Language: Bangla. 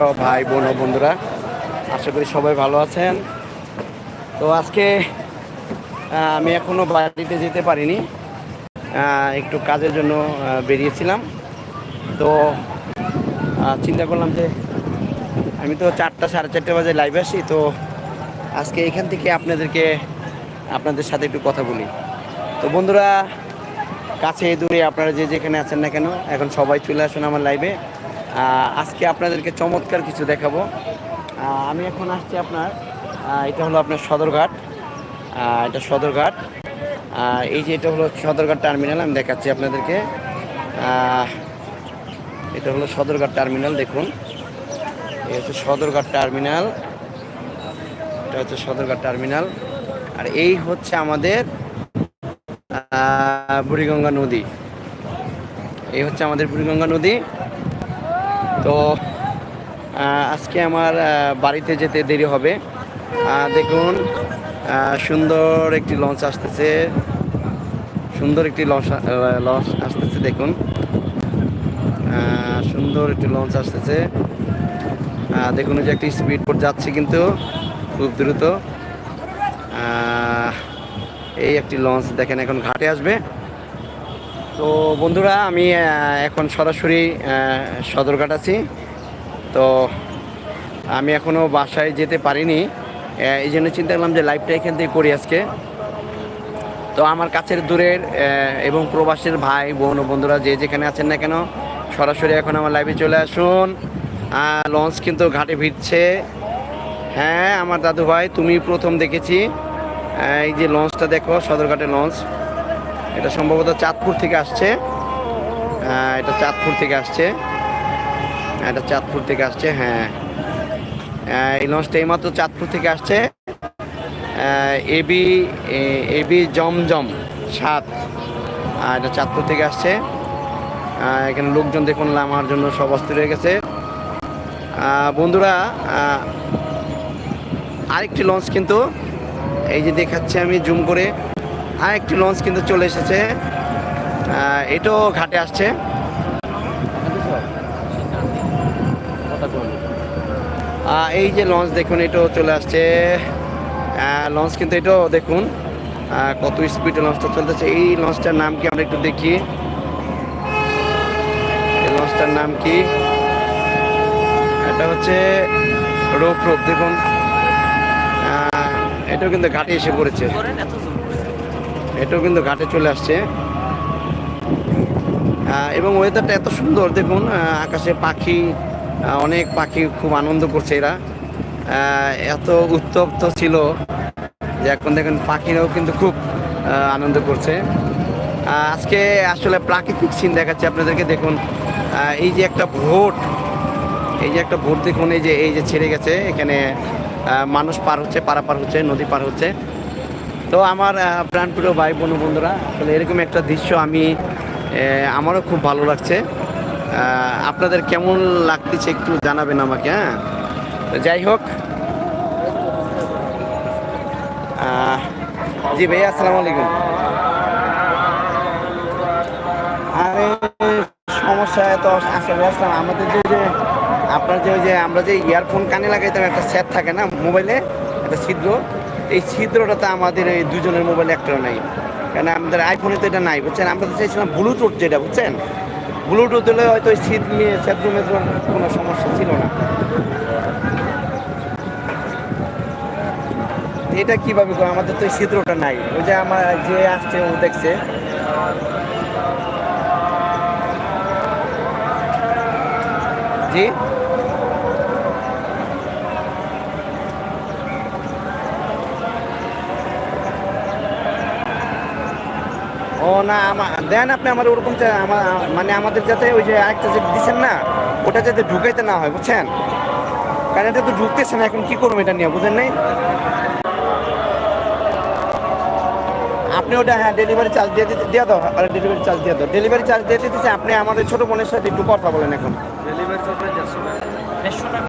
ভাই, বোন বন্ধুরা, আশা করি সবাই ভালো আছেন। তো আজকে আমি এখনও বাড়িতে যেতে পারিনি। একটু কাজের জন্য বেরিয়েছিলাম। তো চিন্তা করলাম যে, আমি তো চারটা সাড়ে চারটে বাজে লাইভ আসি, তো আজকে এখান থেকে আপনাদেরকে, আপনাদের সাথে একটু কথা বলি। তো বন্ধুরা, কাছে দূরে আপনারা যে যেখানে আছেন না কেন, এখন সবাই চলে আসুন আমার লাইভে আজকে আপনাদেরকে চমৎকার কিছু দেখাবো। আমি এখন আসছি আপনার এটা হলো আপনার সদরঘাট। এটা সদরঘাট। এই যে এটা হলো সদরঘাট টার্মিনাল, আমি দেখাচ্ছি আপনাদেরকে। এটা হলো সদরঘাট টার্মিনাল, দেখুন। এই হচ্ছে সদরঘাট টার্মিনাল। এটা হচ্ছে সদরঘাট টার্মিনাল। আর এই হচ্ছে আমাদের বুড়িগঙ্গা নদী। এই হচ্ছে আমাদের বুড়িগঙ্গা নদী। তো আজকে আমার বাড়িতে যেতে দেরি হবে। দেখুন সুন্দর একটি লঞ্চ আসতেছে। সুন্দর একটি লঞ্চ লঞ্চ আসতেছে, দেখুন। সুন্দর একটি লঞ্চ আসতেছে। দেখুন যে একটি স্পিড বোট যাচ্ছে কিন্তু খুব দ্রুত। এই একটি লঞ্চ দেখেন, এখন ঘাটে আসবে। তো বন্ধুরা, আমি এখন সরাসরি সদরঘাট আছি। তো আমি এখনও বাসায় যেতে পারিনি। এই জন্য চিন্তা করলাম যে লাইভটা এখান থেকে করি আজকে। তো আমার কাছের দূরের এবং প্রবাসের ভাই, বোন ও বন্ধুরা যে যেখানে আছেন না কেন, সরাসরি এখন আমার লাইভে চলে আসুন। লঞ্চ কিন্তু ঘাটে ভিড়ছে। হ্যাঁ আমার দাদু ভাই তুমি প্রথম দেখেছি। এই যে লঞ্চটা দেখো সদরঘাটের লঞ্চ এটা সম্ভবত চাঁদপুর থেকে আসছে। এটা চাঁদপুর থেকে আসছে। এটা চাঁদপুর থেকে আসছে হ্যাঁ। এই লঞ্চটা এইমাত্র চাঁদপুর থেকে আসছে। এবি এবি জমজম সাত। এটা চাঁদপুর থেকে আসছে। এখানে লোকজন দেখুন, আমার জন্য সব অস্থির হয়ে গেছে। বন্ধুরা আরেকটি লঞ্চ কিন্তু, এই যে দেখাচ্ছি আমি, জুম করে। আরেকটি লঞ্চ কিন্তু চলে এসেছে। এটাও ঘাটে আসছে। এই যে লঞ্চ দেখুন এটাও চলে আসছে। লঞ্চ কিন্তু এটাও দেখুন কত স্পিডে লঞ্চটা চলতেছে। এই লঞ্চটার নাম কি আমরা একটু দেখি। এই লঞ্চটার নাম কি? এটা হচ্ছে রোপ রোপ, দেখুন। এটাও কিন্তু ঘাটে এসে পড়েছে। এটাও কিন্তু ঘাটে চলে আসছে। এবং ওয়েদারটা এত সুন্দর, দেখুন আকাশে পাখি অনেক পাখি খুব আনন্দ করছে এরা। এত উত্তপ্ত ছিল যে এখন দেখেন পাখিরাও কিন্তু খুব আনন্দ করছে। আজকে আসলে প্রাকৃতিক সিন দেখাচ্ছে আপনাদেরকে, দেখুন এই যে একটা ভোট, এই যে একটা ভোট দেখুন, এই যে এই যে ছেড়ে গেছে, এখানে মানুষ পার হচ্ছে, পারাপার হচ্ছে, নদী পার হচ্ছে। তো আমার প্রাণপ্রিয় ভাই বোন বন্ধুরা, আসলে এরকম একটা দৃশ্য আমি আমারও খুব ভালো লাগছে। আপনাদের কেমন লাগতেছে একটু জানাবেন আমাকে হ্যাঁ? যাই হোক। জি ভাইয়া আসসালামু আলাইকুম। আরে, সমস্যা এত আসলে আসলাম। আমাদের যে যে, আপনার যে, ওই যে, আমরা যে ইয়ারফোন কানে লাগাইতাম, একটা সেট থাকে না মোবাইলে একটা ছিদ্র এই ছিদ্রটাতে আমাদের এই দুজনের মোবাইল একটা নাই। কেন আমাদের আইফোনে তো এটা নাই, বুঝছেন? আমরা তো চাইছিলাম ব্লুটুথ যেটা, বুঝছেন? ব্লুটুথ হলে হয়তো ওই শীত নিয়ে, ছিদ্র কোনো সমস্যা ছিল না। এটা কীভাবে আমাদের তো এই ছিদ্রটা নাই। ওই যে আমার যে আসছে, ও দেখছে। জি? ও না আমার দেন আপনি আমার ওরকম মানে আমাদের যাতে ওই যে আরেকটা যে দিচ্ছেন না, ওটা যাতে ঢুকাইতে না হয়, বুঝছেন? কারণ এটা তো ঢুকতেছে না, এখন কি করব এটা নিয়ে, বুঝেন নাই? আপনি ওটা হ্যাঁ ডেলিভারি চার্জ দিয়ে দিতে, দিয়ে দাও ডেলিভারি চার্জ দিয়ে দাও। ডেলিভারি চার্জ দিয়ে দিতেছে, আপনি আমাদের ছোট বোনের সাথে একটু কথা বলেন এখন। Delivery charge